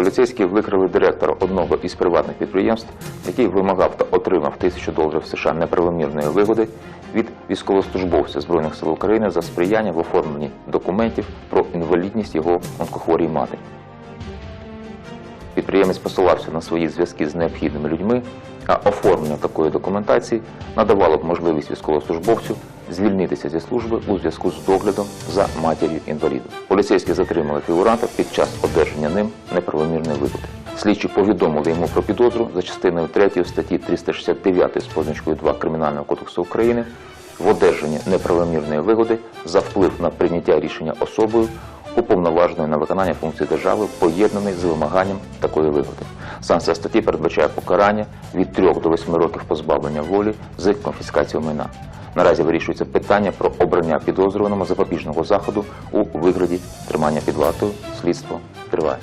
Поліцейські викрили директора одного із приватних підприємств, який вимагав та отримав тисячу доларів США неправомірної вигоди від військовослужбовця Збройних сил України за сприяння в оформленні документів про інвалідність його онкохворій мати. Підприємець посилався на свої зв'язки з необхідними людьми, а оформлення такої документації надавало б можливість військовослужбовцю звільнитися зі служби у зв'язку з доглядом за матір'ю інваліду. Поліцейські затримали фігуранта під час одержання ним неправомірної вигоди. Слідчі повідомили йому про підозру за частиною 3 статті 369 з позначкою 2 Кримінального кодексу України в одержанні неправомірної вигоди за вплив на прийняття рішення особою, уповноваженою на виконання функцій держави, поєднаний з вимаганням такої вигоди. Санкція статті передбачає покарання від 3 до 8 років позбавлення волі з конфіскацією майна. Наразі вирішується питання про обрання підозрюваному запобіжного заходу у вигляді тримання під вартою. Слідство триває.